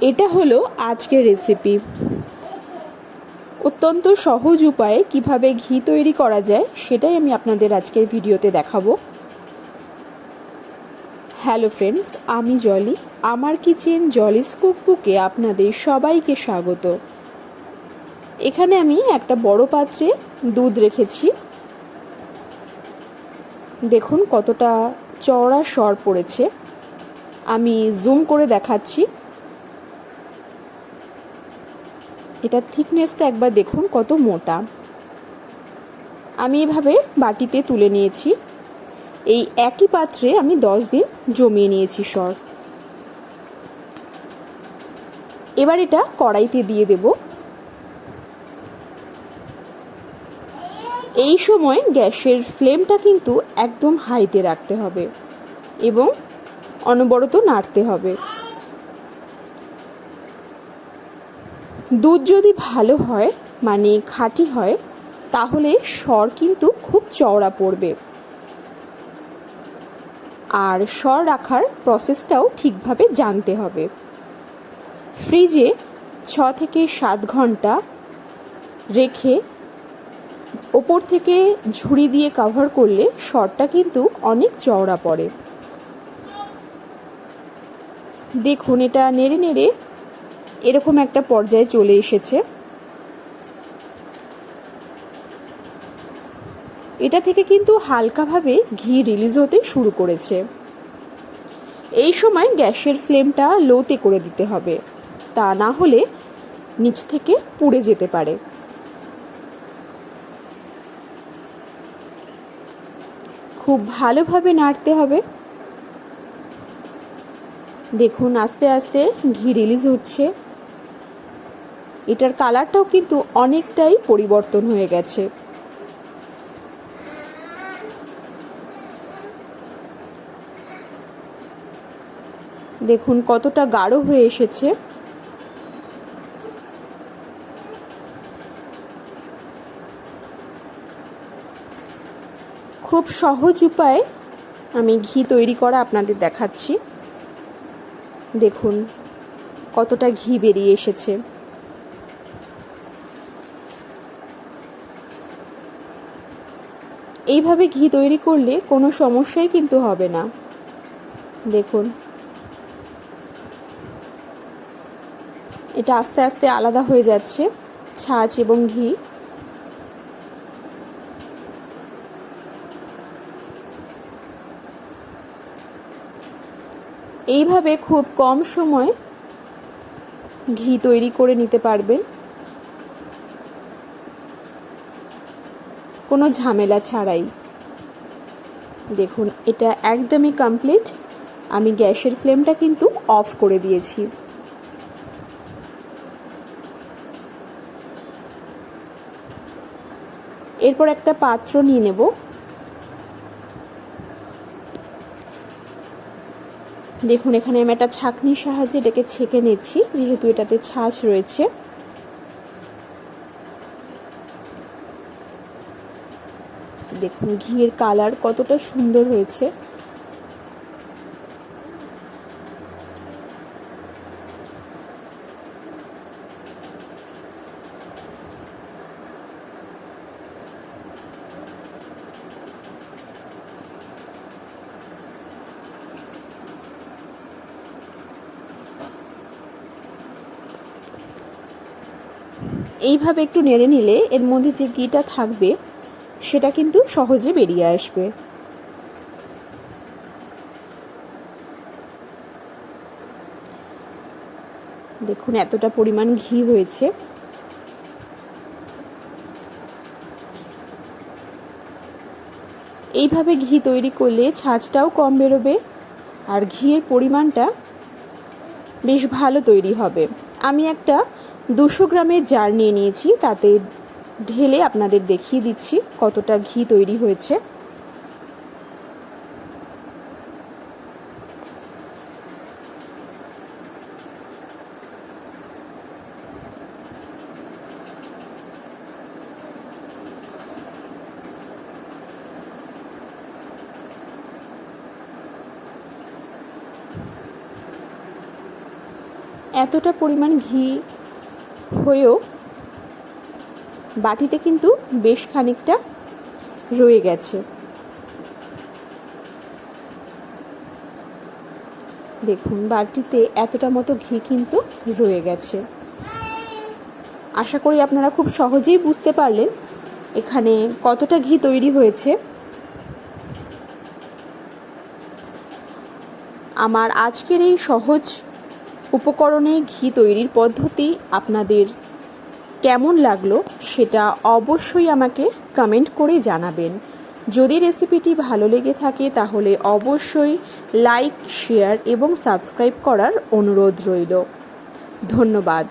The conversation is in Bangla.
এটা হলো আজকের রেসিপি অত্যন্ত সহজ উপায়ে কীভাবে ঘি তৈরি করা যায় সেটাই আমি আপনাদের আজকের ভিডিওতে দেখাবো। হ্যালো ফ্রেন্ডস আমি জলি, আমার কিচেন জলিস কুকবুকে আপনাদের সবাইকে স্বাগত। এখানে আমি একটা বড় পাত্রে দুধ রেখেছি। দেখুন কতটা চওড়া সর পড়েছে। আমি জুম করে দেখাচ্ছি। এটার থিকনেসটা একবার দেখুন কত মোটা। আমি এভাবে বাটিতে তুলে নিয়েছি। এই একই পাত্রে আমি দশ দিন জমিয়ে নিয়েছি সর। এবার এটা কড়াইতে দিয়ে দেব। এই সময় গ্যাসের ফ্লেমটা কিন্তু একদম হাইতে রাখতে হবে এবং অনবরত নাড়তে হবে। দুধ যদি ভালো হয় মানে খাঁটি হয়, তাহলে স্বর কিন্তু খুব চওড়া পড়বে। আর স্বর রাখার প্রসেসটাও ঠিকভাবে জানতে হবে। ফ্রিজে ছ থেকে সাত ঘণ্টা রেখে ওপর থেকে ঝুড়ি দিয়ে কাভার করলে স্বরটা কিন্তু অনেক চওড়া পড়ে। দেখুন, এটা নেড়ে নেড়ে এরকম একটা পর্যায়ে চলে এসেছে। এটা থেকে কিন্তু হালকাভাবে ঘি রিলিজ হতে শুরু করেছে। এই সময় গ্যাসের ফ্লেমটা লোতে করে দিতে হবে। তা না হলে নিচ থেকে পুড়ে যেতে পারে। খুব ভালোভাবে নাড়তে হবে। দেখুন, আস্তে আস্তে ঘি রিলিজ হচ্ছে। এটার কালারটাও কিন্তু অনেকটাই পরিবর্তন হয়ে গেছে। দেখুন, কতটা গাঢ় হয়ে এসেছে। খুব সহজ উপায়ে আমি ঘি তৈরি করা আপনাদের দেখাচ্ছি। দেখুন, কতটা ঘি বেরিয়ে এসেছে। এইভাবে ঘি তৈরি করলে কোনো সমস্যাই কিন্তু হবে না। দেখুন। এটা আস্তে আস্তে আলাদা হয়ে যাচ্ছে, ছাঁচ এবং ঘি। এইভাবে খুব কম সময় ঘি তৈরি করে নিতে পারবেন। কোনো ঝামেলা ছাড়াই। দেখুন, এটা একদমই কমপ্লিট আমি গ্যাসের ফ্লেমটা কিন্তু অফ করে দিয়েছি। এরপর একটা পাত্র নিয়ে নেব। দেখুন, এখানে আমি একটা ছাঁকনির সাহায্যে এটাকে ছেঁকে নিচ্ছি, যেহেতু এটাতে ছাঁচ রয়েছে। দেখুন, ঘিয়ের কালার কতটা সুন্দর হয়েছে। এইভাবে একটু নেড়ে নিলে এর মধ্যে যে ঘিটা থাকবে সেটা কিন্তু সহজে বেরিয়ে আসবে। দেখুন, এতটা পরিমাণ ঘি হয়েছে। এইভাবে ঘি তৈরি করলে ছাঁচটাও কম বেরোবে আর ঘিয়ের পরিমাণটা বেশ ভালো তৈরি হবে। আমি একটা দুশো গ্রামের জার নিয়ে নিয়েছি, তাতে ঢেলে আপনাদের দেখিয়ে দিচ্ছি কতটা ঘি তৈরি হয়েছে। এতটা পরিমাণ ঘি হয়েও বাটিতে কিন্তু বেশ খানিকটা রয়ে গেছে। দেখুন, বাটিতে এতটা মতো ঘি কিন্তু রয়ে গেছে। আশা করি আপনারা খুব সহজেই বুঝতে পারলেন এখানে কতটা ঘি তৈরি হয়েছে। আমার আজকের এই সহজ উপকরণে ঘি তৈরির পদ্ধতি আপনাদের কেমন লাগল সেটা অবশ্যই আমাকে কমেন্ট করে জানাবেন। যদি রেসিপিটি ভালো লেগে থাকে তাহলে অবশ্যই লাইক শেয়ার এবং সাবস্ক্রাইব করার অনুরোধ রইল। ধন্যবাদ।